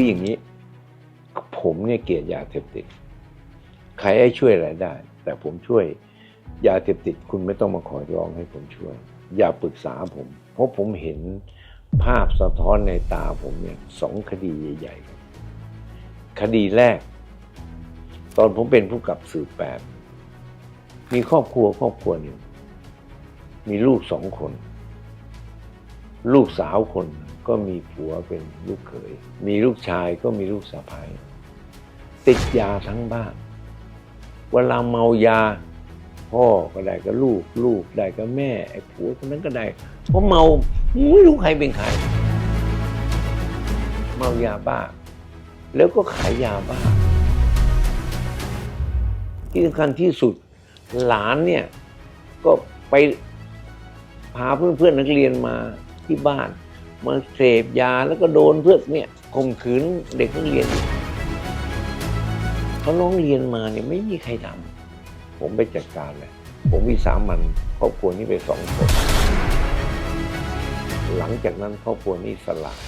คืออย่างนี้ ผมเนี่ยเกลียดยาเสพติด ใครให้ช่วยอะไรได้ แต่ผมช่วยยาเสพติดคุณไม่ต้องมาขอร้องให้ผมช่วย อย่าปรึกษาผม เพราะผมเห็นภาพสะท้อนในตาผมเนี่ยสองคดีใหญ่ๆ คดีแรก ตอนผมเป็นผู้กับสืบแปดมีครอบครัวครอบครัวหนึ่งมีลูกสองคน ลูกสาวคน ก็มีผัวเป็นลูกเขย มีลูกชายก็มีลูกสะใภ้ติดยาทั้งบ้านเวลาเมายา พ่อก็ได้กับลูกลูกได้กับแม่ไอ้ผัวคนนั้นก็ได้เพราะเมาไม่รู้ใครเป็นใครเมายาบ้า แล้วก็ขายยาบ้า ที่สำคัญที่สุดหลานเนี่ยก็ไปพาเพื่อนๆนักเรียนมาที่บ้าน มาเสพยาแล้วก็โดนเพื่อเนี่ยข่มขืนเด็กนักเรียนเขาร้องเรียนมาเนี่ยไม่มีใครทำผมไปจัดการเลยผมวิสามันครอบครัวนี้ไปสองคนหลังจากนั้นครอบครัวนี้สลาย